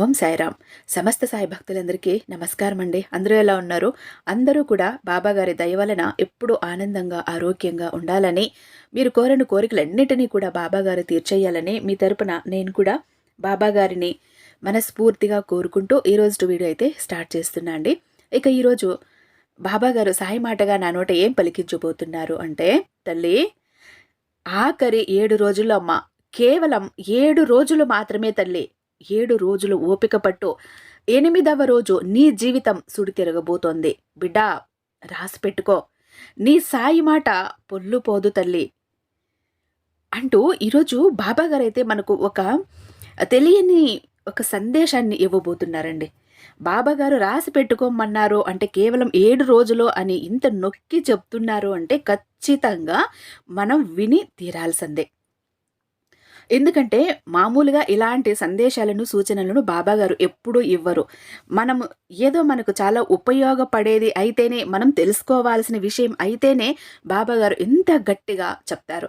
ఓం సాయిరామ్. సమస్త సాయి భక్తులందరికీ నమస్కారం అండి అందరూ ఎలా ఉన్నారు? అందరూ కూడా బాబాగారి దయ వలన ఎప్పుడూ ఆనందంగా ఆరోగ్యంగా ఉండాలని మీరు కోరిన కోరికలన్నిటినీ కూడా బాబాగారు తీర్చేయాలని మీ తరపున నేను కూడా బాబాగారిని మనస్ఫూర్తిగా కోరుకుంటూ ఈరోజు వీడియో అయితే స్టార్ట్ చేస్తున్నా అండి. ఇక ఈరోజు బాబాగారు సాయి మాటగా నా నోట ఏం పలికించబోతున్నారు అంటే తల్లి ఆఖరి ఏడు రోజుల్లో అమ్మ. కేవలం ఏడు రోజులు మాత్రమే తల్లి. ఏడు రోజులు ఓపిక పట్టు. ఎనిమిదవ రోజు నీ జీవితం సుడి తిరగబోతోంది బిడ్డా రాసి పెట్టుకో. నీ సాయి మాట పొల్లు పోదు తల్లి. అంటూ ఈరోజు బాబాగారైతే మనకు ఒక తెలియని ఒక సందేశాన్ని ఇవ్వబోతున్నారండి. బాబాగారు రాసి పెట్టుకోమన్నారు అంటే కేవలం ఏడు రోజులు అని ఇంత నొక్కి చెప్తున్నారు అంటే ఖచ్చితంగా మనం విని తీరాల్సిందే. ఎందుకంటే మామూలుగా ఇలాంటి సందేశాలను సూచనలను బాబాగారు ఎప్పుడూ ఇవ్వరు. మనం ఏదో మనకు చాలా ఉపయోగపడేది అయితేనే మనం తెలుసుకోవాల్సిన విషయం అయితేనే బాబాగారు ఇంత గట్టిగా చెప్తారు.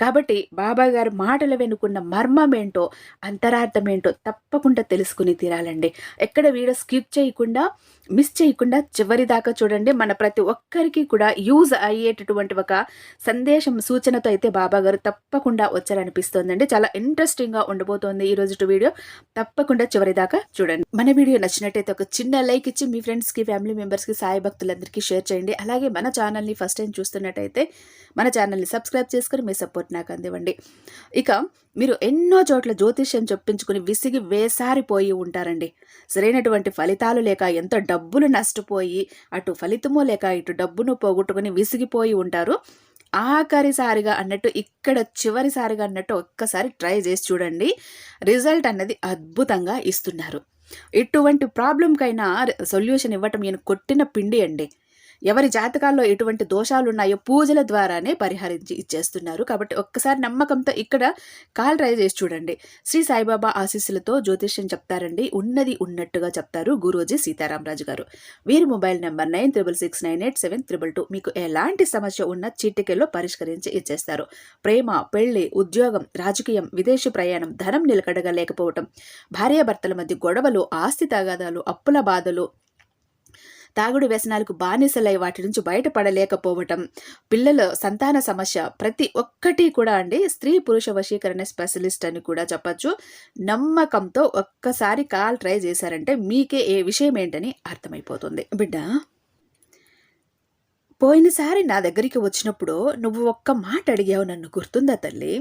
కాబట్టి బాబా గారు మాటలు వెనుకున్న మర్మం ఏంటో అంతరార్థం ఏంటో తప్పకుండా తెలుసుకుని తీరాలండి. ఎక్కడ వీడియో స్కిప్ చేయకుండా మిస్ చేయకుండా చివరి దాకా చూడండి. మన ప్రతి ఒక్కరికి కూడా యూజ్ అయ్యేటటువంటి ఒక సందేశం సూచనతో అయితే బాబా గారు తప్పకుండా వచ్చారనిపిస్తోందండి. చాలా ఇంట్రెస్టింగ్గా ఉండబోతోంది ఈ రోజు వీడియో. తప్పకుండా చివరి దాకా చూడండి. మన వీడియో నచ్చినట్టయితే ఒక చిన్న లైక్ ఇచ్చి మీ ఫ్రెండ్స్కి ఫ్యామిలీ మెంబర్స్కి సాయి భక్తులందరికీ షేర్ చేయండి. అలాగే మన ఛానల్ని ఫస్ట్ టైం చూస్తున్నట్టయితే మన ఛానల్ని సబ్స్క్రైబ్ చేసుకుని మీ సపోర్ట్ నాకు అందివ్వండి. ఇక మీరు ఎన్నో చోట్ల జ్యోతిష్యం చెప్పించుకుని విసిగి వేసారిపోయి ఉంటారండి. సరైనటువంటి ఫలితాలు లేక ఎంతో డబ్బులు నష్టపోయి అటు ఫలితము లేక ఇటు డబ్బును పోగొట్టుకుని విసిగిపోయి ఉంటారు. ఆఖరిసారిగా అన్నట్టు ఇక్కడ చివరిసారిగా అన్నట్టు ఒక్కసారి ట్రై చేసి చూడండి. రిజల్ట్ అన్నది అద్భుతంగా ఇస్తున్నారు. ఇటువంటి ప్రాబ్లంకైనా సొల్యూషన్ ఇవ్వటం నేను కొట్టిన పిండి అండి. ఎవరి జాతకాల్లో ఎటువంటి దోషాలున్నాయో పూజల ద్వారానే పరిహరించి ఇచ్చేస్తున్నారు. కాబట్టి ఒక్కసారి నమ్మకంతో ఇక్కడ కాల్ ట్రై చేసి చూడండి. శ్రీ సాయిబాబా ఆశీస్సులతో జ్యోతిష్యం చెప్తారండి. ఉన్నది ఉన్నట్టుగా చెప్తారు గురూజీ సీతారామరాజు గారు. వీరి mobile number nine triple six nine eight seven triple two. మీకు ఎలాంటి సమస్య ఉన్న చీటికల్లో పరిష్కరించి ఇచ్చేస్తారు. ప్రేమ పెళ్ళి ఉద్యోగం రాజకీయం విదేశీ ప్రయాణం ధనం నిలకడగా లేకపోవటం భార్యాభర్తల మధ్య గొడవలు ఆస్తి తగాదాలు అప్పుల బాధలు తాగుడు వ్యసనాలకు బానిసలై వాటి నుంచి బయటపడలేకపోవటం పిల్లల సంతాన సమస్య ప్రతి ఒక్కటి కూడా అండి స్త్రీ పురుష వశీకరణ స్పెషలిస్ట్ అని కూడా చెప్పచ్చు. నమ్మకంతో ఒక్కసారి కాల్ ట్రై చేశారంటే మీకే ఏ విషయం ఏంటని అర్థమైపోతుంది. బిడ్డ పోయినసారి నా దగ్గరికి వచ్చినప్పుడు నువ్వు ఒక్క మాట అడిగావు నన్ను గుర్తుందా తల్లి?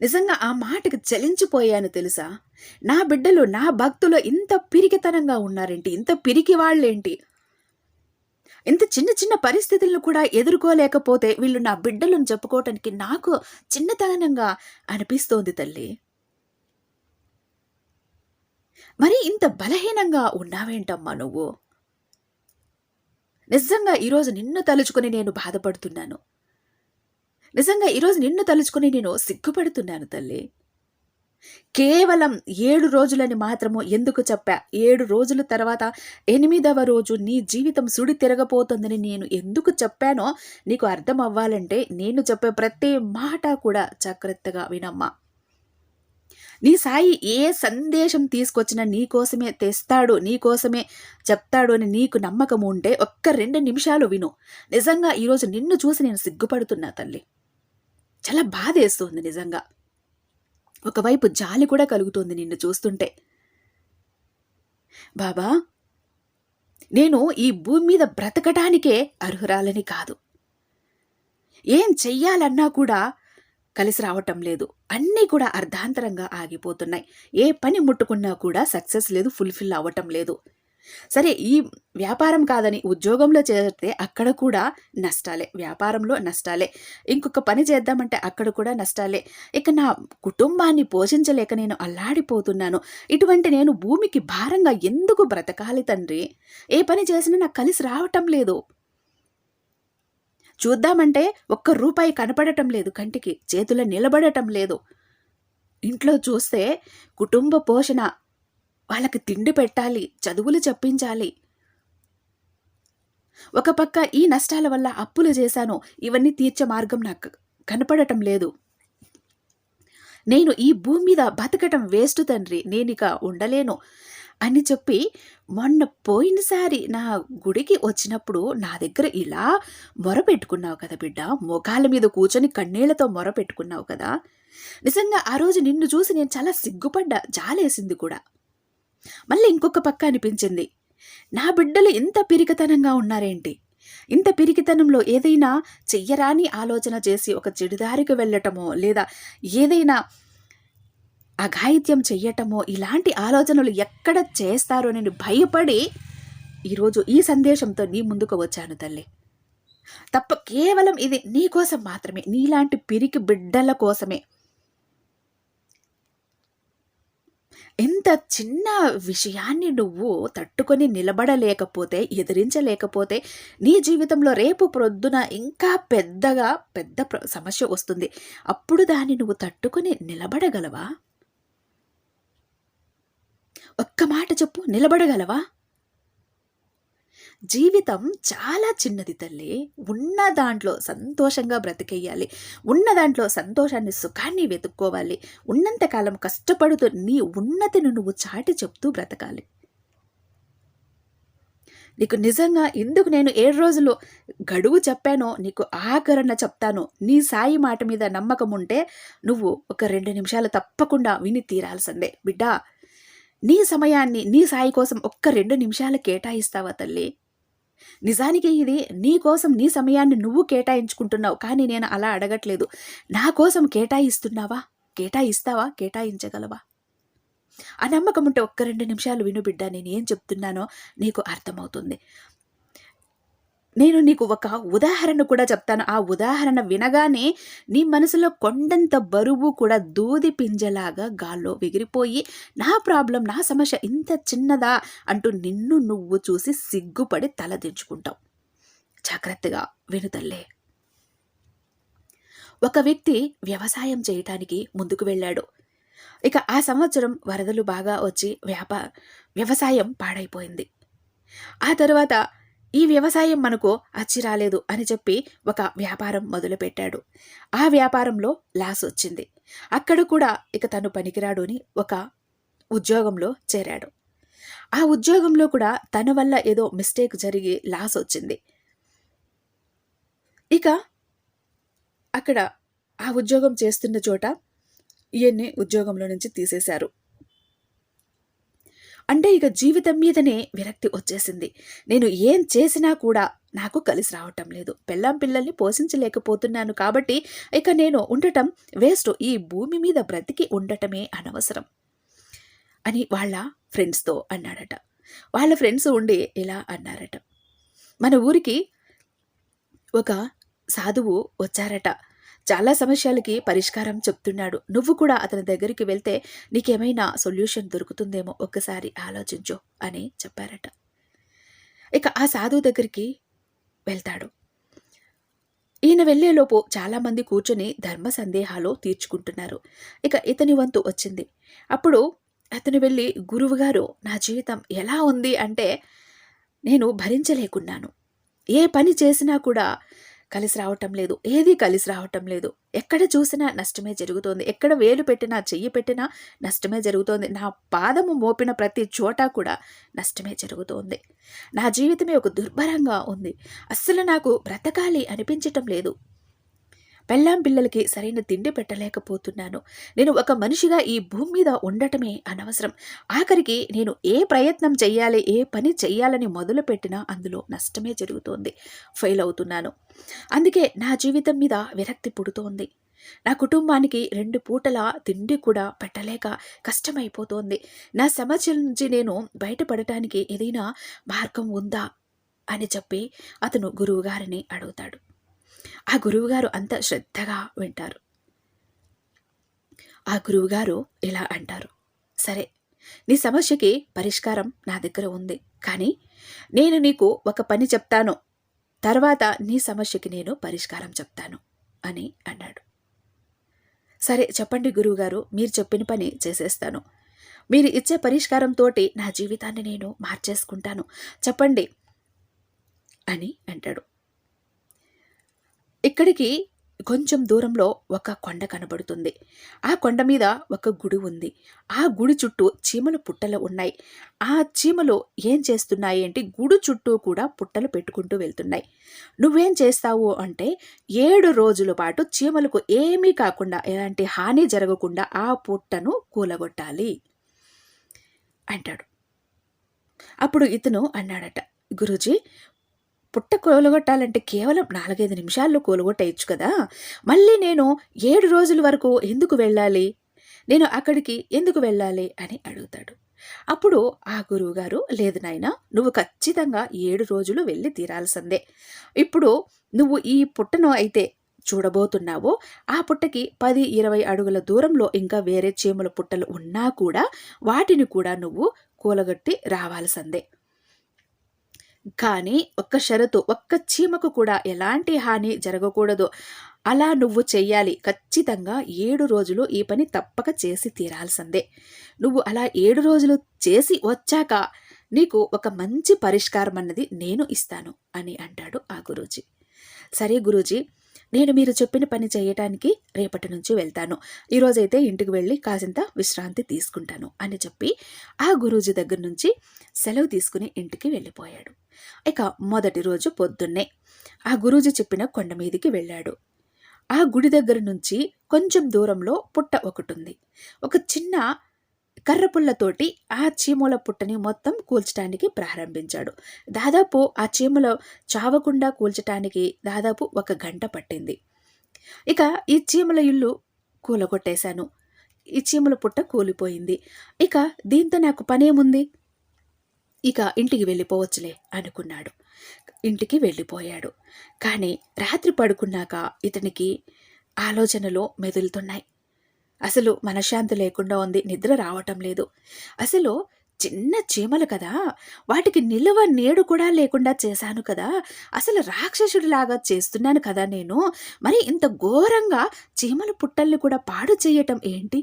నిజంగా ఆ మాటకి చలించిపోయాను తెలుసా? నా బిడ్డలు నా భక్తులు ఇంత పిరికితనంగా ఉన్నారేంటి? ఇంత పిరికి వాళ్ళేంటి? ఇంత చిన్న చిన్న పరిస్థితులను కూడా ఎదుర్కోలేకపోతే వీళ్ళు నా బిడ్డలను చెప్పుకోవటానికి నాకు చిన్నతనంగా అనిపిస్తోంది తల్లి. మరి ఇంత బలహీనంగా ఉన్నావేంటమ్మా నువ్వు? నిజంగా ఈరోజు నిన్ను తలుచుకుని నేను బాధపడుతున్నాను. నిజంగా ఈరోజు నిన్ను తలుచుకుని నేను సిగ్గుపడుతున్నాను తల్లి. కేవలం ఏడు రోజులని మాత్రము ఎందుకు చెప్పా? ఏడు రోజుల తర్వాత ఎనిమిదవ రోజు నీ జీవితం సుడి తిరగపోతుందని నేను ఎందుకు చెప్పానో నీకు అర్థం అవ్వాలంటే నేను చెప్పే ప్రతి మాట కూడా జాగ్రత్తగా వినమ్మా. నీ సాయి ఏ సందేశం తీసుకొచ్చినా నీకోసమే తెస్తాడు నీకోసమే చెప్తాడు అని నీకు నమ్మకం ఉంటే ఒక్క రెండు నిమిషాలు విను. నిజంగా ఈరోజు నిన్ను చూసి నేను సిగ్గుపడుతున్నా తల్లి. చాలా బాధ వేస్తుంది నిజంగా. ఒకవైపు జాలి కూడా కలుగుతుంది నిన్ను చూస్తుంటే. బాబా నేను ఈ భూమి మీద బ్రతకటానికే అర్హురాలని కాదు. ఏం చెయ్యాలన్నా కూడా కలిసి రావటం లేదు. అన్నీ కూడా అర్ధాంతరంగా ఆగిపోతున్నాయి. ఏ పని ముట్టుకున్నా కూడా సక్సెస్ లేదు ఫుల్ఫిల్ అవ్వటం లేదు. సరే ఈ వ్యాపారం కాదని ఉద్యోగంలో చేరితే అక్కడ కూడా నష్టాలే. వ్యాపారంలో నష్టాలే. ఇంకొక పని చేద్దామంటే అక్కడ కూడా నష్టాలే. ఇక నా కుటుంబాన్ని పోషించలేక నేను అల్లాడిపోతున్నాను. ఇటువంటి నేను భూమికి భారంగా ఎందుకు బ్రతకాలి తండ్రి? ఏ పని చేసినా నాకు కలిసి రావటం లేదు. చూద్దామంటే ఒక్క రూపాయి కనపడటం లేదు. కంటికి చేతుల నిలబడటం లేదు. ఇంట్లో చూస్తే కుటుంబ పోషణ వాళ్ళకి తిండి పెట్టాలి చదువులు చెప్పించాలి. ఒక పక్క ఈ నష్టాల వల్ల అప్పులు చేశాను ఇవన్నీ తీర్చే మార్గం నాకు కనపడటం లేదు. నేను ఈ భూమి మీద బతకటం వేస్ట్ తండ్రి నేనిక ఉండలేను అని చెప్పి మొన్న పోయినసారి నా గుడికి వచ్చినప్పుడు నా దగ్గర ఇలా మొరపెట్టుకున్నావు కదా బిడ్డ మొఖాల మీద కూర్చొని కన్నీళ్ళతో మొరపెట్టుకున్నావు కదా. నిజంగా ఆ రోజు నిన్ను చూసి నేను చాలా సిగ్గుపడ్డా జాలేసింది కూడా. మళ్ళీ ఇంకొక పక్క అనిపించింది. నా బిడ్డలు ఇంత పిరికితనంగా ఉన్నారేంటి? ఇంత పిరికితనంలో ఏదైనా చెయ్యరాని ఆలోచన చేసి ఒక చెడుదారికి వెళ్ళటమో లేదా ఏదైనా అఘాయిత్యం చెయ్యటమో ఇలాంటి ఆలోచనలు ఎక్కడ చేస్తారో నేను భయపడి ఈరోజు ఈ సందేశంతో నీ ముందుకు వచ్చాను తల్లి. తప్ప కేవలం ఇది నీ కోసం మాత్రమే. నీలాంటి పిరికి బిడ్డల కోసమే. ఇంత చిన్న విషయాన్ని నువ్వు తట్టుకొని నిలబడలేకపోతే ఎదిరించలేకపోతే నీ జీవితంలో రేపు ప్రొద్దున ఇంకా పెద్దగా పెద్ద సమస్య వస్తుంది. అప్పుడు దాన్ని నువ్వు తట్టుకొని నిలబడగలవా? ఒక్క మాట చెప్పు నిలబడగలవా? జీవితం చాలా చిన్నది తల్లి. ఉన్న దాంట్లో సంతోషంగా బ్రతికేయాలి. ఉన్న దాంట్లో సంతోషాన్ని సుఖాన్ని వెతుక్కోవాలి. ఉన్నంతకాలం కష్టపడుతూ నీ ఉన్నతిని నువ్వు చాటి చెప్తూ బ్రతకాలి. నీకు నిజంగా ఎందుకు నేను ఏడు రోజులు గడువు చెప్పానో నీకు ఆకరణ చెప్తాను నీ సాయి మాట మీద నమ్మకం ఉంటే నువ్వు ఒక రెండు నిమిషాలు తప్పకుండా విని తీరాల్సిందే. బిడ్డా నీ సమయాన్ని నీ సాయి కోసం ఒక్క రెండు నిమిషాలు కేటాయిస్తావా తల్లి? నిజానికి ఇది నీ కోసం నీ సమయాన్ని నువ్వు కేటాయించుకుంటున్నావు. కానీ నేను అలా అడగట్లేదు. నా కోసం కేటాయిస్తున్నావా? కేటాయిస్తావా? కేటాయించగలవా? ఆ నమ్మకం ఉంటే ఒక్క రెండు నిమిషాలు విను బిడ్డ నేను ఏం చెప్తున్నానో నీకు అర్థమవుతుంది. నేను నీకు ఒక ఉదాహరణ కూడా చెప్తాను. ఆ ఉదాహరణ వినగానే నీ మనసులో కొండంత బరువు కూడా దూది పింజలాగా గాల్లో ఎగిరిపోయి నా ప్రాబ్లం నా సమస్య ఇంత చిన్నదా అంటూ నిన్ను నువ్వు చూసి సిగ్గుపడి తలదించుకుంటావు జాగ్రత్తగా వినుతల్లే ఒక వ్యక్తి వ్యవసాయం చేయటానికి ముందుకు వెళ్ళాడు. ఇక ఆ సంవత్సరం వరదలు బాగా వచ్చి వ్యాప వ్యవసాయం పాడైపోయింది. ఆ తర్వాత ఈ వ్యవసాయం మనకు అచ్చి రాలేదు అని చెప్పి ఒక వ్యాపారం మొదలుపెట్టాడు. ఆ వ్యాపారంలో లాస్ వచ్చింది. అక్కడ కూడా ఇక తను పనికిరాడు అని ఒక ఉద్యోగంలో చేరాడు. ఆ ఉద్యోగంలో కూడా తన వల్ల ఏదో మిస్టేక్ జరిగి లాస్ వచ్చింది. ఇక అక్కడ ఆ ఉద్యోగం చేస్తున్న చోట ఈయన్ని ఉద్యోగంలో నుంచి తీసేశారు. అంటే ఇక జీవితం మీదనే విరక్తి వచ్చేసింది. నేను ఏం చేసినా కూడా నాకు కలిసి రావటం లేదు. పెళ్ళాం పిల్లల్ని పోషించలేకపోతున్నాను కాబట్టి ఇక నేను ఉండటం వేస్ట్. ఈ భూమి మీద బ్రతికి ఉండటమే అనవసరం అని వాళ్ళ ఫ్రెండ్స్తో అన్నాడట. వాళ్ళ ఫ్రెండ్స్ ఉండి ఇలా అన్నారట. మన ఊరికి ఒక సాధువు వచ్చారట. చాలా సమస్యలకి పరిష్కారం చెప్తున్నాడు. నువ్వు కూడా అతని దగ్గరికి వెళ్తే నీకేమైనా సొల్యూషన్ దొరుకుతుందేమో ఒక్కసారి ఆలోచించు అని చెప్పారట. ఇక ఆ సాధువు దగ్గరికి వెళ్తాడు. ఈయన వెళ్ళేలోపు చాలామంది కూర్చొని ధర్మ సందేహాలు తీర్చుకుంటున్నారు. ఇక ఇతని వంతు వచ్చింది. అప్పుడు అతను వెళ్ళి గురువుగారు నా జీవితం ఎలా ఉంది అంటే నేను భరించలేకున్నాను. ఏ పని చేసినా కూడా కలిసి రావటం లేదు. ఏది కలిసి రావటం లేదు. ఎక్కడ చూసినా నష్టమే జరుగుతోంది. ఎక్కడ వేలు పెట్టినా చెయ్యి పెట్టినా నష్టమే జరుగుతోంది. నా పాదము మోపిన ప్రతి చోట కూడా నష్టమే జరుగుతోంది. నా జీవితమే ఒక దుర్భరంగా ఉంది. అస్సలు నాకు బ్రతకాలి అనిపించటం లేదు. పెళ్ళాం పిల్లలకి సరైన తిండి పెట్టలేకపోతున్నాను. నేను ఒక మనిషిగా ఈ భూమి మీద ఉండటమే అనవసరం. ఆఖరికి నేను ఏ ప్రయత్నం చేయాలి ఏ పని చేయాలని మొదలుపెట్టినా అందులో నష్టమే జరుగుతోంది. ఫెయిల్ అవుతున్నాను. అందుకే నా జీవితం మీద విరక్తి పుడుతోంది. నా కుటుంబానికి రెండు పూటల తిండి కూడా పెట్టలేక కష్టమైపోతోంది. నా సమస్యల నుంచి నేను బయటపడటానికి ఏదైనా మార్గం ఉందా అని చెప్పి అతను గురువుగారిని అడుగుతాడు. ఆ గురువుగారు అంత శ్రద్ధగా వింటారు. ఆ గురువుగారు ఇలా అంటారు. సరే నీ సమస్యకి పరిష్కారం నా దగ్గర ఉంది. కానీ నేను నీకు ఒక పని చెప్తాను. తర్వాత నీ సమస్యకి నేను పరిష్కారం చెప్తాను అని అన్నాడు. సరే చెప్పండి గురువుగారు మీరు చెప్పిన పని చేసేస్తాను. మీరు ఇచ్చే పరిష్కారంతో నా జీవితాన్ని నేను మార్చేసుకుంటాను. చెప్పండి అని అంటాడు. ఇక్కడికి కొంచెం దూరంలో ఒక కొండ కనబడుతుంది. ఆ కొండ మీద ఒక గుడి ఉంది. ఆ గుడి చుట్టూ చీమల పుట్టలు ఉన్నాయి. ఆ చీమలు ఏం చేస్తున్నాయి అంటే గుడి చుట్టూ కూడా పుట్టలు పెట్టుకుంటూ వెళ్తున్నాయి. నువ్వేం చేస్తావు అంటే ఏడు రోజుల పాటు చీమలకు ఏమీ కాకుండా ఎలాంటి హాని జరగకుండా ఆ పుట్టను కూలగొట్టాలి అంటాడు. అప్పుడు ఇతను అన్నాడట గురూజీ పుట్ట కూలగొట్టాలంటే కేవలం నాలుగైదు నిమిషాల్లో కూలగొట్టేయచ్చు కదా? మళ్ళీ నేను ఏడు రోజుల వరకు ఎందుకు వెళ్ళాలి? నేను అక్కడికి ఎందుకు వెళ్ళాలి? అని అడుగుతాడు. అప్పుడు ఆ గురువుగారు లేదు నాయన నువ్వు ఖచ్చితంగా ఏడు రోజులు వెళ్ళి తీరాల్సిందే. ఇప్పుడు నువ్వు ఈ పుట్టను అయితే చూడబోతున్నావో ఆ పుట్టకి పది ఇరవై అడుగుల దూరంలో ఇంకా వేరే చీమల పుట్టలు ఉన్నా కూడా వాటిని కూడా నువ్వు కూలగొట్టి రావాల్సిందే. కానీ ఒక్క షరతు ఒక్క చీమకు కూడా ఎలాంటి హాని జరగకూడదు. అలా నువ్వు చెయ్యాలి. ఖచ్చితంగా ఏడు రోజులు ఈ పని తప్పక చేసి తీరాల్సిందే. నువ్వు అలా ఏడు రోజులు చేసి వచ్చాక నీకు ఒక మంచి పరిష్కారం అన్నది నేను ఇస్తాను అని అంటాడు ఆ గురూజీ. సరే గురూజీ నేను మీరు చెప్పిన పని చేయటానికి రేపటి నుంచి వెళ్తాను. ఈరోజైతే ఇంటికి వెళ్ళి కాసింత విశ్రాంతి తీసుకుంటాను అని చెప్పి ఆ గురూజీ దగ్గర నుంచి సెలవు తీసుకుని ఇంటికి వెళ్ళిపోయాడు. ఇక మొదటి రోజు పొద్దున్నే ఆ గురూజీ చెప్పిన కొండ మీదికి వెళ్ళాడు. ఆ గుడి దగ్గర నుంచి కొంచెం దూరంలో పుట్ట ఒకటి ఉంది. ఒక చిన్న కర్రపుల్లతోటి ఆ చీమల పుట్టని మొత్తం కూల్చడానికి ప్రారంభించాడు. దాదాపు ఆ చీమలో చావకుండా కూల్చటానికి దాదాపు ఒక గంట పట్టింది. ఇక ఈ చీమల ఇల్లు కూలగొట్టేశాను. ఈ చీమల పుట్ట కూలిపోయింది. ఇక దీంతో నాకు పనేముంది? ఇక ఇంటికి వెళ్ళిపోవచ్చులే అనుకున్నాడు. ఇంటికి వెళ్ళిపోయాడు. కానీ రాత్రి పడుకున్నాక ఇతనికి ఆలోచనలు మెదులుతున్నాయి. అసలు మనశ్శాంతి లేకుండా ఉంది నిద్ర రావటం లేదు. అసలు చిన్న చీమలు కదా వాటికి నిలువ నీడు కూడా లేకుండా చేశాను కదా అసలు రాక్షసుడిలాగా చేస్తున్నాను కదా నేను మరి ఇంత ఘోరంగా చీమల పుట్టల్ని కూడా పాడు చేయటం ఏంటి?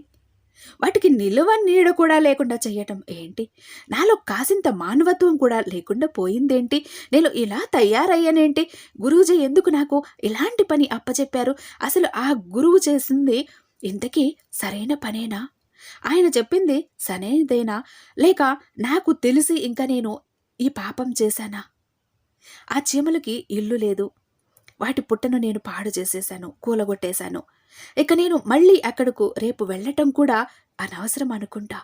వాటికి నిలువ నీడ కూడా లేకుండా చేయటం ఏంటి? నాలో కాసింత మానవత్వం కూడా లేకుండా పోయిందేంటి? నేను ఇలా తయారయ్యానేంటి? గురువుజీ ఎందుకు నాకు ఇలాంటి పని అప్పచెప్పారు అసలు ఆ గురువు చేసింది ఇంతకీ సరైన పనేనా? ఆయన చెప్పింది సరైనదేనా? లేక నాకు తెలిసి ఇంకా నేను ఈ పాపం చేశానా? ఆ చీమలకి ఇల్లు లేదు. వాటి పుట్టను నేను పాడు చేసేశాను కూలగొట్టేశాను. ఇక నేను మళ్ళీ అక్కడకు రేపు వెళ్ళటం కూడా అనవసరం అనుకుంటా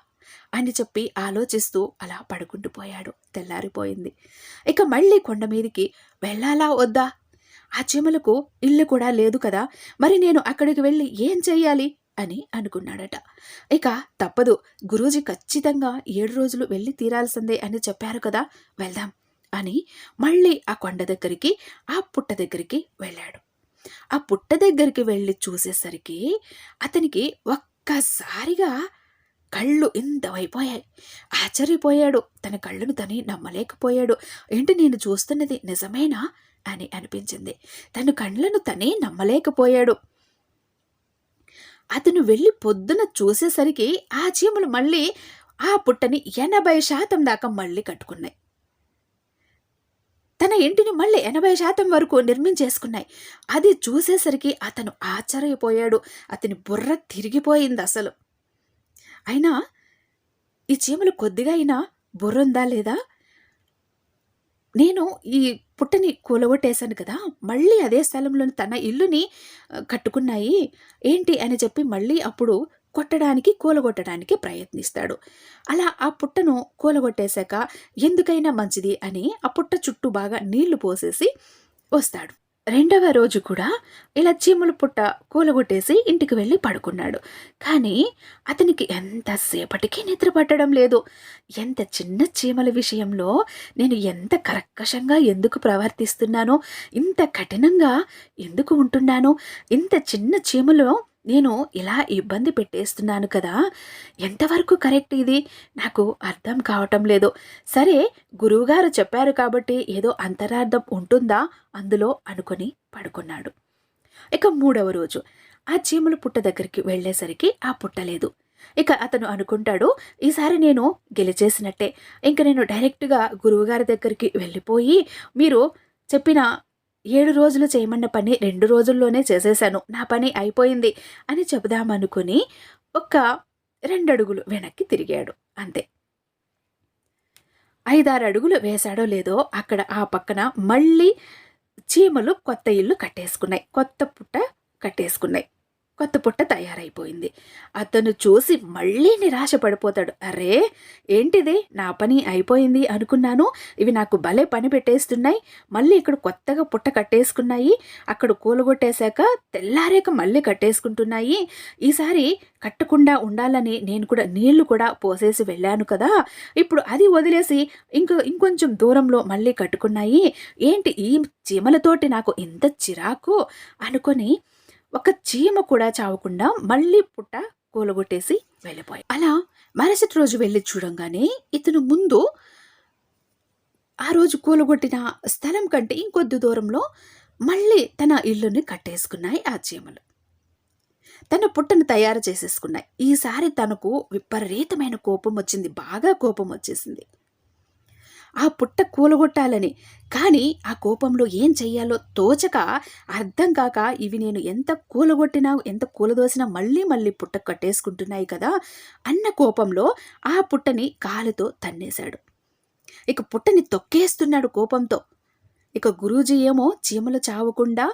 అని చెప్పి ఆలోచిస్తూ అలా పడుకుంటూ పోయాడు తెల్లారిపోయింది. ఇక మళ్ళీ కొండ మీదికి వెళ్ళాలా వద్దా? ఆ చీమలకు ఇల్లు కూడా లేదు కదా మరి నేను అక్కడికి వెళ్ళి ఏం చెయ్యాలి? అని అనుకున్నాడట. ఇక తప్పదు గురూజీ ఖచ్చితంగా ఏడు రోజులు వెళ్ళి తీరాల్సిందే అని చెప్పారు కదా వెళ్దాం అని మళ్ళీ ఆ కొండ దగ్గరికి ఆ పుట్ట దగ్గరికి వెళ్ళాడు. ఆ పుట్ట దగ్గరికి వెళ్ళి చూసేసరికి అతనికి ఒక్కసారిగా కళ్ళు ఇంతవైపోయాయి. ఆశ్చర్యపోయాడు. తన కళ్ళను తని నమ్మలేకపోయాడు. ఏంటి నేను చూస్తున్నది నిజమేనా? అని అనిపించింది. తన కళ్ళను తనే నమ్మలేకపోయాడు. అతను వెళ్ళి పొద్దున చూసేసరికి ఆ చీమలు మళ్ళీ ఆ పుట్టని ఎనభై శాతం దాకా మళ్ళీ కట్టుకున్నాయి. తన ఇంటిని మళ్ళీ ఎనభై శాతం వరకు నిర్మించేసుకున్నాయి. అది చూసేసరికి అతను ఆశ్చర్యపోయాడు. అతని బుర్ర తిరిగిపోయింది అసలు. అయినా ఈ చీమలు కొద్దిగా అయినా బుర్ర ఉందా లేదా? నేను ఈ పుట్టని కూలగొట్టేశాను కదా మళ్ళీ అదే స్థలంలోని తన ఇల్లుని కట్టుకున్నాయి. ఏంటి అని చెప్పి మళ్ళీ అప్పుడు కొట్టడానికి కూలగొట్టడానికి ప్రయత్నిస్తాడు. అలా ఆ పుట్టను కూలగొట్టేశాక ఎందుకైనా మంచిది అని ఆ పుట్ట చుట్టూ బాగా నీళ్ళు పోసేసి వస్తాడు. రెండవ రోజు కూడా ఇలా చీమల పుట్ట కూలగొట్టేసి ఇంటికి వెళ్ళి పడుకున్నాడు. కానీ అతనికి ఎంతసేపటికి నిద్ర పట్టడం లేదు. ఎంత చిన్న చీమల విషయంలో నేను ఎంత కర్కశంగా ఎందుకు ప్రవర్తిస్తున్నానో ఇంత కఠినంగా ఎందుకు ఉంటున్నాను ఇంత చిన్న చీమలో నేను ఇలా ఇబ్బంది పెట్టేస్తున్నాను కదా ఎంతవరకు కరెక్ట్ ఇది? నాకు అర్థం కావటం లేదు. సరే గురువుగారు చెప్పారు కాబట్టి ఏదో అంతరార్థం ఉంటుందా? అందులో అనుకొని పడుకున్నాడు. ఇక మూడవ రోజు. ఆ చీమల పుట్ట దగ్గరికి వెళ్ళేసరికి ఆ పుట్టలేదు ఇక అతను అనుకుంటాడు ఈసారి నేను గెలిచేసినట్టే. ఇంక నేను డైరెక్ట్గా గురువుగారి దగ్గరికి వెళ్ళిపోయి మీరు చెప్పిన ఏడు రోజులు చేయమన్న పని రెండు రోజుల్లోనే చేసేశాను. నా పని అయిపోయింది అని చెబుదామనుకుని ఒక రెండు అడుగులు వెనక్కి తిరిగాడు. అంతే. ఐదారు అడుగులు వేశాడో లేదో అక్కడ ఆ పక్కన మళ్ళీ చీమలు కొత్త ఇల్లు కట్టేసుకున్నాయి. కొత్త పుట్ట కట్టేసుకున్నాయి. కొత్త పుట్ట తయారైపోయింది. అతను చూసి మళ్ళీ నిరాశ పడిపోతాడు అరే ఏంటిది? నా పని అయిపోయింది అనుకున్నాను. ఇవి నాకు భలే పని పెట్టేస్తున్నాయి. మళ్ళీ ఇక్కడ కొత్తగా పుట్ట కట్టేసుకున్నాయి. అక్కడ కూలగొట్టేశాక తెల్లారేక మళ్ళీ కట్టేసుకుంటున్నాయి. ఈసారి కట్టకుండా ఉండాలని నేను కూడా నీళ్ళు కూడా పోసేసి వెళ్ళాను కదా. ఇప్పుడు అది వదిలేసి ఇంకో ఇంకొంచెం దూరంలో మళ్ళీ కట్టుకున్నాయి. ఏంటి ఈ చీమలతోటి నాకు ఇంత చిరాకు? అనుకొని ఒక చీమ కూడా చావకుండా మళ్ళీ పుట్ట కూలగొట్టేసి వెళ్ళిపోయి అలా మరుసటి రోజు వెళ్ళి చూడంగానే ఇతను ముందు ఆ రోజు కూలగొట్టిన స్థలం కంటే ఇంకొద్ది దూరంలో మళ్ళీ తన ఇల్లుని కట్టేసుకున్నాయి ఆ చీమలు. తన పుట్టను తయారు చేసేసుకున్నాయి. ఈసారి తనకు విపరీతమైన కోపం వచ్చింది బాగా కోపం వచ్చేసింది. ఆ పుట్ట కూలగొట్టాలని. కానీ ఆ కోపంలో ఏం చెయ్యాలో తోచక అర్థం కాక ఇవి నేను ఎంత కూలగొట్టినా ఎంత కూలదోసినా మళ్ళీ మళ్ళీ పుట్ట కట్టేసుకుంటున్నాయి కదా అన్న కోపంలో ఆ పుట్టని కాలుతో తన్నేశాడు. ఇక పుట్టని తొక్కేస్తున్నాడు కోపంతో. ఇక గురూజీ ఏమో చీమలు చావకుండా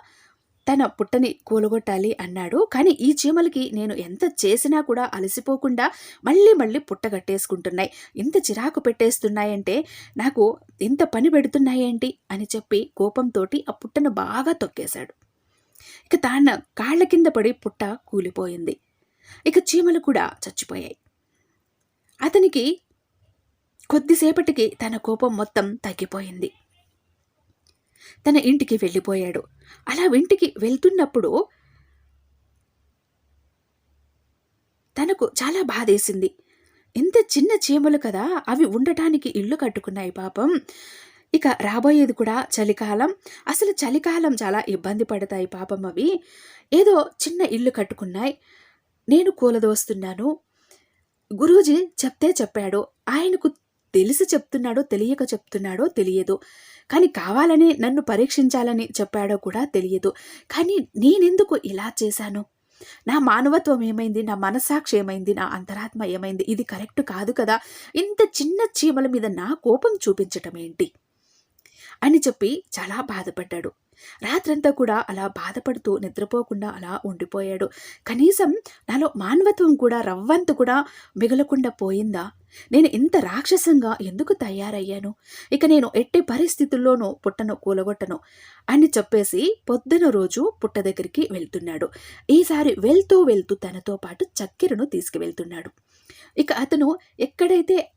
తన పుట్టని కూలగొట్టాలి అన్నాడు. కానీ ఈ చీమలకి నేను ఎంత చేసినా కూడా అలసిపోకుండా మళ్ళీ మళ్ళీ పుట్ట కట్టేసుకుంటున్నాయి. ఇంత చిరాకు పెట్టేస్తున్నాయంటే నాకు ఇంత పని పెడుతున్నాయేంటి అని చెప్పి కోపంతో ఆ పుట్టను బాగా తొక్కేశాడు. ఇక తాన కాళ్ళ కింద పడి పుట్ట కూలిపోయింది. ఇక చీమలు కూడా చచ్చిపోయాయి. అతనికి కొద్దిసేపటికి తన కోపం మొత్తం తగ్గిపోయింది. తన ఇంటికి వెళ్ళిపోయాడు. అలా ఇంటికి వెళ్తున్నప్పుడు తనకు చాలా బాధేసింది. ఇంత చిన్న చీమలు కదా అవి ఉండటానికి ఇల్లు కట్టుకున్నాయి పాపం. ఇక రాబోయేది కూడా చలికాలం. అసలు చలికాలం చాలా ఇబ్బంది పడతాయి పాపం అవి. ఏదో చిన్న ఇల్లు కట్టుకున్నాయి. నేను కూలదోస్తున్నాను. గురూజీ చెప్తే చెప్పాడు. ఆయనకు తెలిసి చెప్తున్నాడో తెలియక చెప్తున్నాడో తెలియదు. కానీ కావాలని నన్ను పరీక్షించాలని చెప్పాడో కూడా తెలియదు. కానీ నేనెందుకు ఇలా చేశాను? నా మానవత్వం ఏమైంది? నా మనస్సాక్షి ఏమైంది? నా అంతరాత్మ ఏమైంది? ఇది కరెక్ట్ కాదు కదా? ఇంత చిన్న చీమల మీద నా కోపం చూపించటం ఏంటి? అని చెప్పి చాలా బాధపడ్డాడు. రాత్రంతా కూడా అలా బాధపడుతూ నిద్రపోకుండా అలా ఉండిపోయాడు. కనీసం నాలో మానవత్వం కూడా రవ్వంత కూడా మిగలకుండా పోయిందా? నేను ఇంత రాక్షసంగా ఎందుకు తయారయ్యాను? ఇక నేను ఎట్టి పరిస్థితుల్లోనూ పుట్టను కూలగొట్టను అని చెప్పేసి పొద్దున రోజు పుట్ట దగ్గరికి వెళ్తున్నాడు. ఈసారి వెళ్తూ వెళ్తూ తనతో పాటు చక్కెరను తీసుకువెళ్తున్నాడు. ఇక అతను ఎక్కడైతే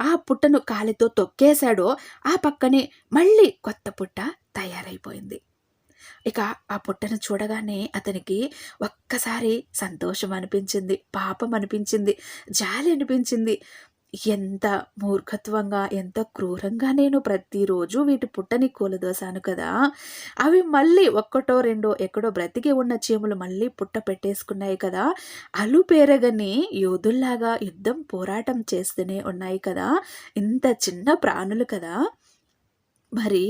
ఆ పుట్టను కాలితో తొక్కేశాడో ఆ పక్కనే మళ్ళీ కొత్త పుట్ట తయారైపోయింది. ఇక ఆ పుట్టను చూడగానే అతనికి ఒక్కసారి సంతోషం అనిపించింది పాపం అనిపించింది జాలి అనిపించింది. ఎంత మూర్ఖత్వంగా ఎంత క్రూరంగా నేను ప్రతిరోజు వీటి పుట్టని కూలదోశాను కదా. అవి మళ్ళీ ఒక్కటో రెండో ఎక్కడో బ్రతికి ఉన్న చీమలు మళ్ళీ పుట్ట పెట్టేసుకున్నాయి కదా. అలు పేరగని యోధుల్లాగా యుద్ధం పోరాటం చేస్తూనే ఉన్నాయి కదా. ఇంత చిన్న ప్రాణులు కదా. మరి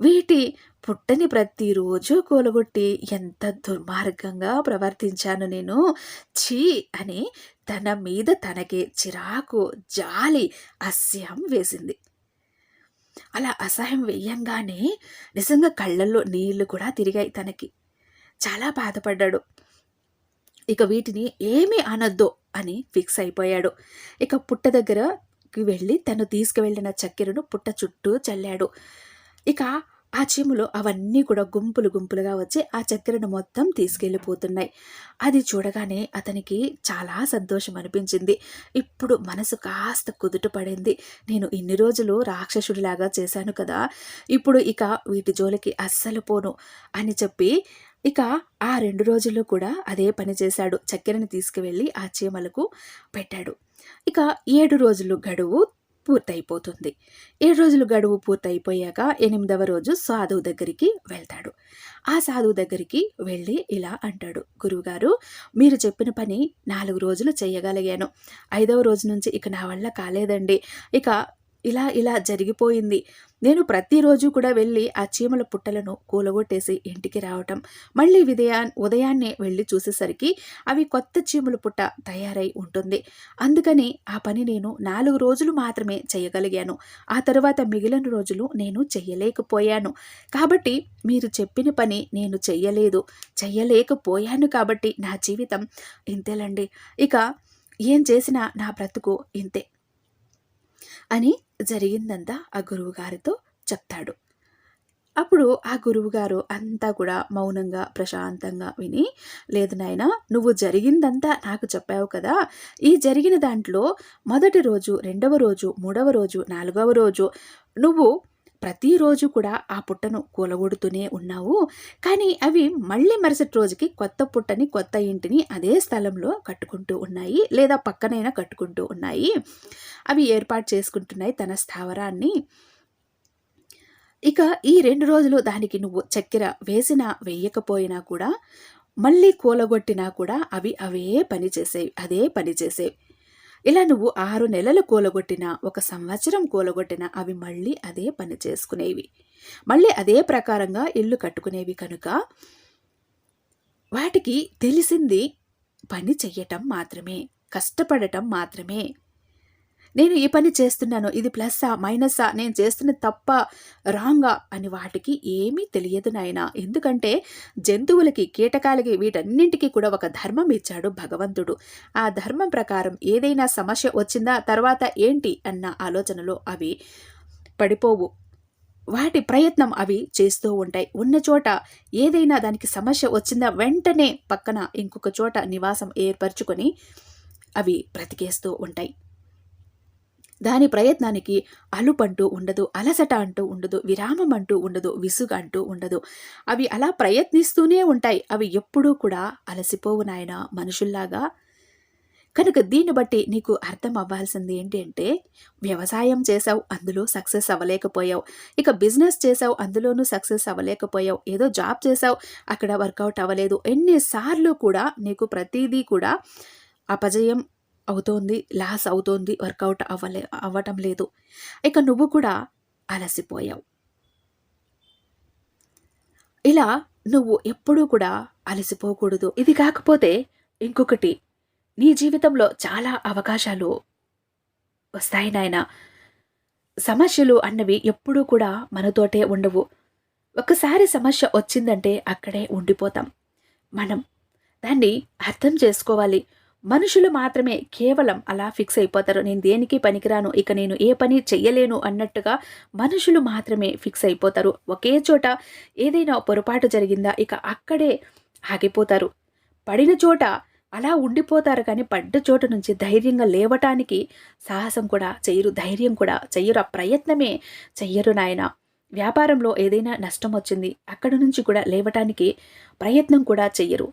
వీటి పుట్టని ప్రతిరోజు కూలగొట్టి ఎంత దుర్మార్గంగా ప్రవర్తించాను నేను. ఛీ! అని తన మీద తనకే చిరాకు జాలి అస్యం వేసింది. అలా అసహ్యం వేయంగానే నిజంగా కళ్ళల్లో నీళ్ళు కూడా తిరిగాయి తనకి. చాలా బాధపడ్డాడు. ఇక వీటిని ఏమీ అనొద్దు అని ఫిక్స్ అయిపోయాడు. ఇక పుట్ట దగ్గరకి వెళ్ళి తను తీసుకువెళ్ళిన చక్కెరను పుట్ట చుట్టూ చల్లాడు. ఇక ఆ చీములు అవన్నీ కూడా గుంపులు గుంపులుగా వచ్చి ఆ చక్కెరను మొత్తం తీసుకెళ్ళిపోతున్నాయి. అది చూడగానే అతనికి చాలా సంతోషం అనిపించింది. ఇప్పుడు మనసు కాస్త కుదుట పడింది. నేను ఇన్ని రోజులు రాక్షసుడిలాగా చేశాను కదా. ఇప్పుడు ఇక వీటి జోలికి అస్సలు పోను అని చెప్పి ఇక ఆ రెండు రోజుల్లో కూడా అదే పని చేశాడు. చక్కెరని తీసుకువెళ్ళి ఆ చీమలకు పెట్టాడు. ఇక ఏడు రోజులు గడువు పూర్తయిపోతుంది. ఏడు రోజులు గడువు పూర్తయిపోయాక ఎనిమిదవ రోజు సాధువు దగ్గరికి వెళ్తాడు. ఆ సాధువు దగ్గరికి వెళ్ళి ఇలా అంటాడు గురువుగారు మీరు చెప్పిన పని నాలుగు రోజులు చేయగలిగాను. ఐదవ రోజు నుంచి ఇక నా వల్ల కాలేదండి. ఇక ఇలా ఇలా జరిగిపోయింది. నేను ప్రతిరోజు కూడా వెళ్ళి ఆ చీమల పుట్టలను కూలగొట్టేసి ఇంటికి రావటం మళ్ళీ విదయా ఉదయాన్నే వెళ్ళి చూసేసరికి అవి కొత్త చీమల పుట్ట తయారై ఉంటుంది. అందుకని ఆ పని నేను నాలుగు రోజులు మాత్రమే చేయగలిగాను. ఆ తర్వాత మిగిలిన రోజులు నేను చెయ్యలేకపోయాను. కాబట్టి మీరు చెప్పిన పని నేను చెయ్యలేదు. చెయ్యలేకపోయాను కాబట్టి నా జీవితం ఇంతేలండి. ఇక ఏం చేసినా నా బ్రతుకు ఇంతే. అని జరిగిందంతా ఆ గురువుగారితో చెప్తాడు. అప్పుడు ఆ గురువుగారు అంతా కూడా మౌనంగా ప్రశాంతంగా విని లేదు నాయన నువ్వు జరిగిందంతా నాకు చెప్పావు కదా. ఈ జరిగిన దాంట్లో మొదటి రోజు రెండవ రోజు మూడవ రోజు నాలుగవ రోజు నువ్వు ప్రతిరోజు కూడా ఆ పుట్టను కూలగొడుతూనే ఉన్నావు. కానీ అవి మళ్ళీ మరుసటి రోజుకి కొత్త పుట్టని కొత్త ఇంటిని అదే స్థలంలో కట్టుకుంటూ ఉన్నాయి లేదా పక్కనైనా కట్టుకుంటూ ఉన్నాయి. అవి ఏర్పాటు చేసుకుంటున్నాయి తన స్థావరాన్ని. ఇక ఈ రెండు రోజులు దానికి నువ్వు చక్కెర వేసినా వేయకపోయినా కూడా మళ్ళీ కూలగొట్టినా కూడా అవి అవే పని చేసేవి అదే పని చేసేవి ఇలా నువ్వు ఆరు నెలలు కూలగొట్టినా ఒక సంవత్సరం కూలగొట్టినా అవి మళ్ళీ అదే పని చేసుకునేవి. మళ్ళీ అదే ప్రకారంగా ఇల్లు కట్టుకునేవి కనుక వాటికి తెలిసింది పని చెయ్యటం మాత్రమే కష్టపడటం మాత్రమే. నేను ఈ పని చేస్తున్నాను ఇది ప్లస్సా మైనస్సా నేను చేస్తున్న తప్ప రాంగా అని వాటికి ఏమీ తెలియదు నాయన. ఎందుకంటే జంతువులకి కీటకాలకి వీటన్నింటికి కూడా ఒక ధర్మం ఇచ్చాడు భగవంతుడు. ఆ ధర్మం ప్రకారం ఏదైనా సమస్య వచ్చిందా తర్వాత ఏంటి అన్న ఆలోచనలో అవి పడిపోవు. వాటి ప్రయత్నం అవి చేస్తూ ఉంటాయి. ఉన్న చోట ఏదైనా దానికి సమస్య వచ్చిందా వెంటనే పక్కన ఇంకొక చోట నివాసం ఏర్పరచుకొని అవి బ్రతికేస్తూ ఉంటాయి. దాని ప్రయత్నానికి అలుపంటూ ఉండదు అలసట అంటూ ఉండదు విరామం అంటూ ఉండదు విసుగు అంటూ ఉండదు. అవి అలా ప్రయత్నిస్తూనే ఉంటాయి. అవి ఎప్పుడూ కూడా అలసిపోవు నాయన మనుషుల్లాగా. కనుక దీన్ని బట్టి నీకు అర్థం అవ్వాల్సింది ఏంటి అంటే వ్యవసాయం చేసావు అందులో సక్సెస్ అవ్వలేకపోయావు. ఇక బిజినెస్ చేసావు అందులోనూ సక్సెస్ అవ్వలేకపోయావు. ఏదో జాబ్ చేసావు అక్కడ వర్కౌట్ అవ్వలేదు. ఎన్నిసార్లు కూడా నీకు ప్రతిదీ కూడా అపజయం అవుతోంది లాస్ అవుతోంది వర్కౌట్ అవ్వలే అవ్వటం లేదు. ఇక నువ్వు కూడా అలసిపోయావు. ఇలా నువ్వు ఎప్పుడూ కూడా అలసిపోకూడదు. ఇది కాకపోతే ఇంకొకటి నీ జీవితంలో చాలా అవకాశాలు వస్తాయి నాయన. సమస్యలు అన్నవి ఎప్పుడూ కూడా మనతోటే ఉండవు. ఒకసారి సమస్య వచ్చిందంటే అక్కడే ఉండిపోతాం. మనం దాన్ని అర్థం చేసుకోవాలి. మనుషులు మాత్రమే కేవలం అలా ఫిక్స్ అయిపోతారు. నేను దేనికి పనికిరాను? ఇక నేను ఏ పని చెయ్యలేను అన్నట్టుగా మనుషులు మాత్రమే ఫిక్స్ అయిపోతారు. ఒకే చోట ఏదైనా పొరపాటు జరిగిందా? ఇక అక్కడే ఆగిపోతారు. పడిన చోట అలా ఉండిపోతారు కానీ పడ్డ చోట నుంచి ధైర్యంగా లేవటానికి సాహసం కూడా చెయ్యరు ధైర్యం కూడా చెయ్యరు. ఆ ప్రయత్నమే చెయ్యరు నాయన. వ్యాపారంలో ఏదైనా నష్టం వచ్చింది అక్కడ నుంచి కూడా లేవటానికి ప్రయత్నం కూడా చెయ్యరు.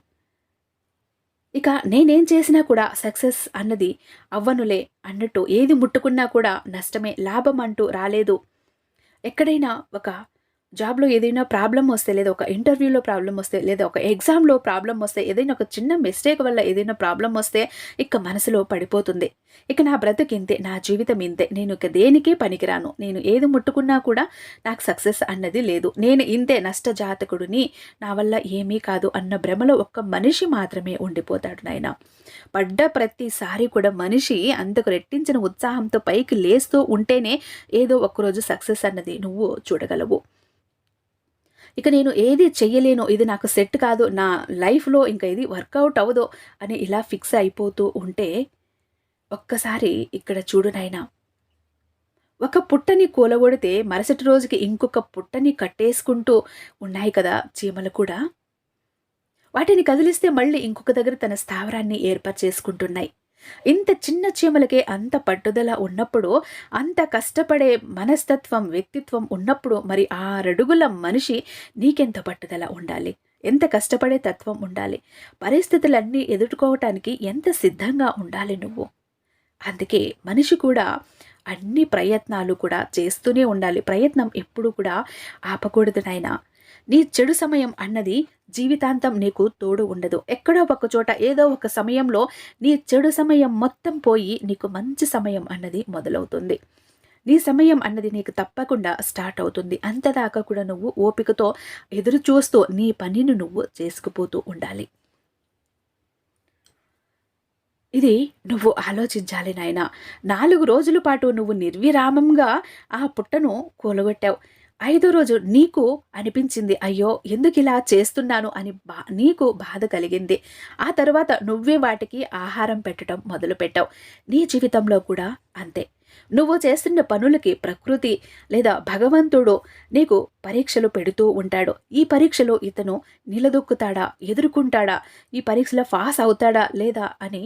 ఇక నేనేం చేసినా కూడా సక్సెస్ అన్నది అవ్వనులే అన్నట్టు ఏది ముట్టుకున్నా కూడా నష్టమే లాభం అంటూ రాలేదు. ఎక్కడైనా ఒక జాబ్లో ఏదైనా ప్రాబ్లం వస్తే లేదా ఒక ఇంటర్వ్యూలో ప్రాబ్లం వస్తే లేదా ఒక ఎగ్జామ్లో ప్రాబ్లం వస్తే ఏదైనా ఒక చిన్న మిస్టేక్ వల్ల ఏదైనా ప్రాబ్లం వస్తే ఇక మనసులో పడిపోతుంది. ఇక నా బ్రతుకు ఇంతే నా జీవితం ఇంతే నేను ఇక దేనికి పనికిరాను. నేను ఏది ముట్టుకున్నా కూడా నాకు సక్సెస్ అన్నది లేదు. నేను ఇంతే నష్టజాతకుడిని నా వల్ల ఏమీ కాదు అన్న భ్రమలో ఒక్క మనిషి మాత్రమే ఉండిపోతాడు నాయన. పడ్డ ప్రతిసారి కూడా మనిషి అంతకు రెట్టించిన ఉత్సాహంతో పైకి లేస్తూ ఉంటేనే ఏదో ఒక్కరోజు సక్సెస్ అన్నది నువ్వు చూడగలవు. ఇక నేను ఏది చెయ్యలేను ఇది నాకు సెట్ కాదు నా లైఫ్లో ఇంకా ఇది వర్కౌట్ అవ్వదో అని ఇలా ఫిక్స్ అయిపోతూ ఉంటే ఒక్కసారి ఇక్కడ చూడు నాయనా. ఒక పుట్టని కూలగొడితే మరుసటి రోజుకి ఇంకొక పుట్టని కట్టేసుకుంటూ ఉన్నాయి కదా చీమలు కూడా. వాటిని కదిలిస్తే మళ్ళీ ఇంకొక దగ్గర తన స్థావరాన్ని ఏర్పాటు చేసుకుంటున్నాయి. ఇంత చిన్న చీమలకే అంత పట్టుదల ఉన్నప్పుడు అంత కష్టపడే మనస్తత్వం వ్యక్తిత్వం ఉన్నప్పుడు మరి ఆరడుగుల మనిషి నీకెంత పట్టుదల ఉండాలి? ఎంత కష్టపడే తత్వం ఉండాలి? పరిస్థితులన్నీ ఎదుర్కోవటానికి ఎంత సిద్ధంగా ఉండాలి నువ్వు? అందుకే మనిషి కూడా అన్ని ప్రయత్నాలు కూడా చేస్తూనే ఉండాలి. ప్రయత్నం ఎప్పుడు కూడా ఆపకూడదు నాయనా. నీ చెడు సమయం అన్నది జీవితాంతం నీకు తోడు ఉండదు. ఎక్కడో ఒక చోట ఏదో ఒక సమయంలో నీ చెడు సమయం మొత్తం పోయి నీకు మంచి సమయం అన్నది మొదలవుతుంది. నీ సమయం అన్నది నీకు తప్పకుండా స్టార్ట్ అవుతుంది. అంతదాకా కూడా నువ్వు ఓపికతో ఎదురు చూస్తూ నీ పనిని నువ్వు చేసుకుపోతూ ఉండాలి. ఇది నువ్వు ఆలోచించాలి నాయన. నాలుగు రోజుల పాటు నువ్వు నిర్విరామంగా ఆ పుట్టను కూలగొట్టావు. ఐదో రోజు నీకు అనిపించింది అయ్యో ఎందుకు ఇలా చేస్తున్నాను? అని బా నీకు బాధ కలిగింది. ఆ తర్వాత నువ్వే వాటికి ఆహారం పెట్టడం మొదలుపెట్టావు. నీ జీవితంలో కూడా అంతే. నువ్వు చేస్తున్న పనులకి ప్రకృతి లేదా భగవంతుడు నీకు పరీక్షలు పెడుతూ ఉంటాడు. ఈ పరీక్షలో ఇతను నిలదొక్కుతాడా ఎదుర్కొంటాడా ఈ పరీక్షలో పాస్ అవుతాడా లేదా అని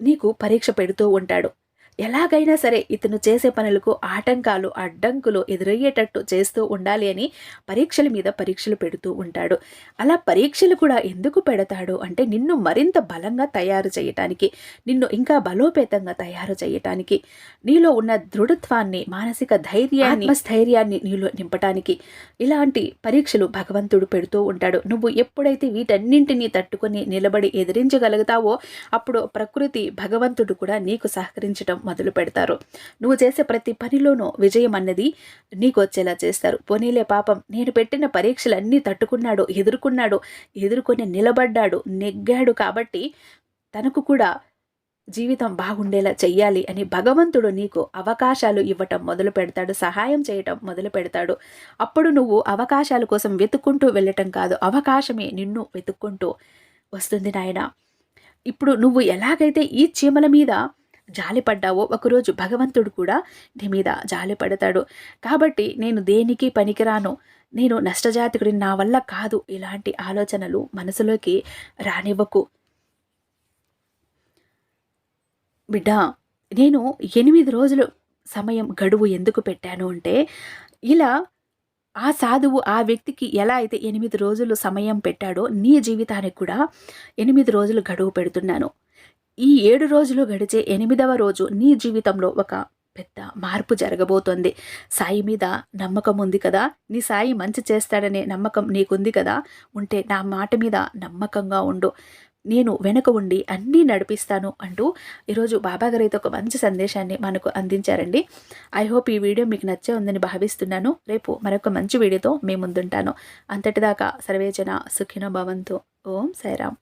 నీకు పరీక్ష పెడుతూ ఉంటాడు. ఎలాగైనా సరే ఇతను చేసే పనులకు ఆటంకాలు అడ్డంకులు ఎదురయ్యేటట్టు చేస్తూ ఉండాలి అని పరీక్షల మీద పరీక్షలు పెడుతూ ఉంటాడు. అలా పరీక్షలు కూడా ఎందుకు పెడతాడు అంటే నిన్ను మరింత బలంగా తయారు చేయటానికి నిన్ను ఇంకా బలోపేతంగా తయారు చేయటానికి నీలో ఉన్న దృఢత్వాన్ని మానసిక ధైర్యాన్ని స్థైర్యాన్ని నీలో నింపటానికి ఇలాంటి పరీక్షలు భగవంతుడు పెడుతూ ఉంటాడు. నువ్వు ఎప్పుడైతే వీటన్నింటినీ తట్టుకొని నిలబడి ఎదిరించగలుగుతావో అప్పుడు ప్రకృతి భగవంతుడు కూడా నీకు సహకరించడం మొదలు పెడతారు. నువ్వు చేసే ప్రతి పనిలోనూ విజయం అన్నది నీకు వచ్చేలా చేస్తారు. పోనీలే పాపం నేను పెట్టిన పరీక్షలన్నీ తట్టుకున్నాడు ఎదుర్కొన్నాడు ఎదుర్కొని నిలబడ్డాడు నెగ్గాడు కాబట్టి తనకు కూడా జీవితం బాగుండేలా చెయ్యాలి అని భగవంతుడు నీకు అవకాశాలు ఇవ్వటం మొదలు పెడతాడు సహాయం చేయటం మొదలు పెడతాడు. అప్పుడు నువ్వు అవకాశాల కోసం వెతుక్కుంటూ వెళ్ళటం కాదు అవకాశమే నిన్ను వెతుక్కుంటూ వస్తుంది నాయన. ఇప్పుడు నువ్వు ఎలాగైతే ఈ చీమల మీద జాలిపడ్డావో ఒకరోజు భగవంతుడు కూడా నీ మీద జాలి పడతాడు కాబట్టి నేను దేనికి పనికిరాను? నేను నష్టజాతకుడి నా వల్ల కాదు. ఇలాంటి ఆలోచనలు మనసులోకి రానివ్వకు. బిడ్డ నేను ఎనిమిది రోజులు సమయం గడువు ఎందుకు పెట్టాను అంటే ఇలా ఆ సాధువు ఆ వ్యక్తికి ఎలా అయితే ఎనిమిది రోజులు సమయం పెట్టాడో నీ జీవితానికి కూడా ఎనిమిది రోజులు గడువు పెడుతున్నాను. ఈ ఏడు రోజులు గడిచే ఎనిమిదవ రోజు నీ జీవితంలో ఒక పెద్ద మార్పు జరగబోతోంది. సాయి మీద నమ్మకం ఉంది కదా? నీ సాయి మంచి చేస్తాడనే నమ్మకం నీకుంది కదా? ఉంటే నా మాట మీద నమ్మకంగా ఉండు. నేను వెనుక ఉండి అన్నీ నడిపిస్తాను అంటూ ఈరోజు బాబాగారు అయితే ఒక మంచి సందేశాన్ని మనకు అందించారండి. ఐ హోప్ ఈ వీడియో మీకు నచ్చే ఉందని భావిస్తున్నాను. రేపు మరొక మంచి వీడియోతో మీ ముందుంటాను. అంతటిదాకా సర్వేజన సుఖిన భవంతు. ఓం సాయిరామ్.